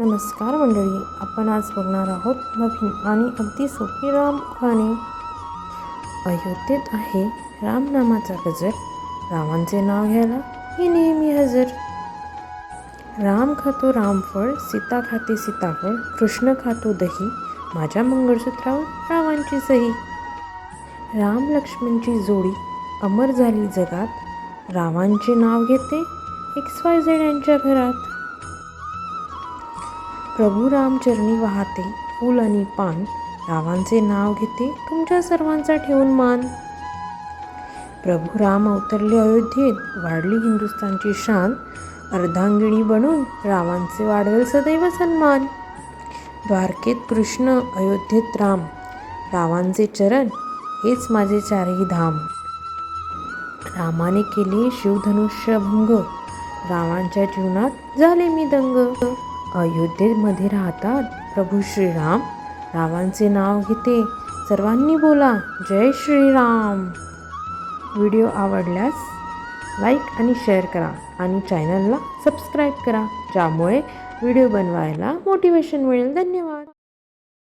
नमस्कार मंडळी आपण आज बघणार आहोत नवीन आणि अगदी सोपी राम उखाणे अयोध्येत आहे रामनामाचा गजर. रामांचे नाव घ्यायला हे नेहमी हजर. राम खातो रामफळ सीता खाते सीताफळ कृष्ण खातो दही माझ्या मंगळसूत्रावर रावांची सही. राम लक्ष्मणची जोडी अमर झाली जगात. रामांचे नाव घेते एक्स वाय झेड यांच्या घरात. प्रभू रामचरणी वाहते फूल आणि पान. रावांचे नाव घेते तुमच्या सर्वांचा ठेवून मान. प्रभू राम अवतरले अयोध्येत. वाढली हिंदुस्थानची शान. अर्धांगिणी बनून रावांचे वाढवेल सदैव सन्मान. द्वारकेत कृष्ण अयोध्येत राम. रावांचे चरण हेच माझे चारही धाम. रामाने केले शिवधनुष्य भंग रावांच्या जीवनात झाले मी दंग. अयोध्येमध्ये राहतात. प्रभू श्रीराम रावांचे नाव घेते. सर्वांनी बोला जय श्रीराम. व्हिडिओ आवडल्यास लाईक आणि शेअर करा आणि चॅनलला सबस्क्राईब करा ज्यामुळे व्हिडिओ बनवायला मोटिवेशन मिळेल. धन्यवाद.